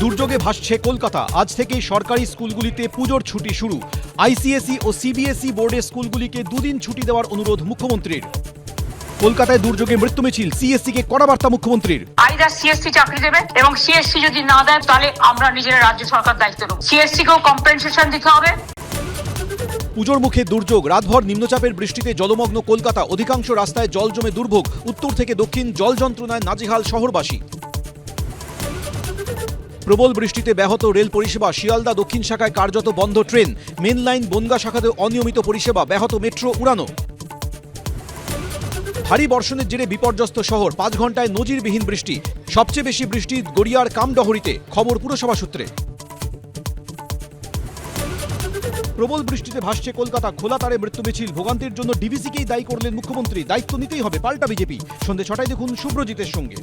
দুর্যোগে ভাসছে কলকাতা। আজ থেকেই সরকারি স্কুলগুলিতে পুজোর ছুটি শুরু। আইসিএসই ও সিবিএসই বোর্ডের স্কুলগুলিকে দুদিন ছুটি দেওয়ার অনুরোধ মুখ্যমন্ত্রীর। কলকাতায় দুর্যোগে মৃত্যু মিছিল। সিএসসি কে কড়া বার্তা মুখ্যমন্ত্রীর। আইদার সিএসসি চাকরি দেবে এবং সিএসসি যদি না দেয় তাহলে আমরা নিজেরা রাজ্য সরকার দায়িত্ব নেব। সিএসসি কেও কম্পেনসেশন দিতে হবে। পুজোর মুখে দুর্যোগ। রাতভর নিম্নচাপের বৃষ্টিতে জলমগ্ন কলকাতা। অধিকাংশ রাস্তায় জল জমে দুর্ভোগ। উত্তর থেকে দক্ষিণ জল যন্ত্রণায় নাজেহাল শহরবাসী। প্রবল বৃষ্টিতে ব্যাহত রেল পরিষেবা শিয়ালদা দক্ষিণ শাখায় কার্যত বন্ধ ট্রেন। মেন লাইন বনগা শাখাতে অনিয়মিত পরিষেবা, ব্যাহত মেট্রো উড়ানো। ভারী বর্ষণের জেরে বিপর্যস্ত শহর, পাঁচ ঘন্টায় নজিরবিহীন বৃষ্টি। সবচেয়ে বেশি বৃষ্টি গড়িয়ার কামডহরিতে, খবর পুরসভা সূত্রে। প্রবল বৃষ্টিতে ভাসছে কলকাতা, খোলা তারে মৃত্যু মিছিল। ভোগান্তির জন্য ডিভিসিকেই দায়ী করলেন মুখ্যমন্ত্রী। দায়িত্ব নিতেই হবে পাল্টা বিজেপি। সন্ধে ছটায় দেখুন শুভ্রজিতের সঙ্গে।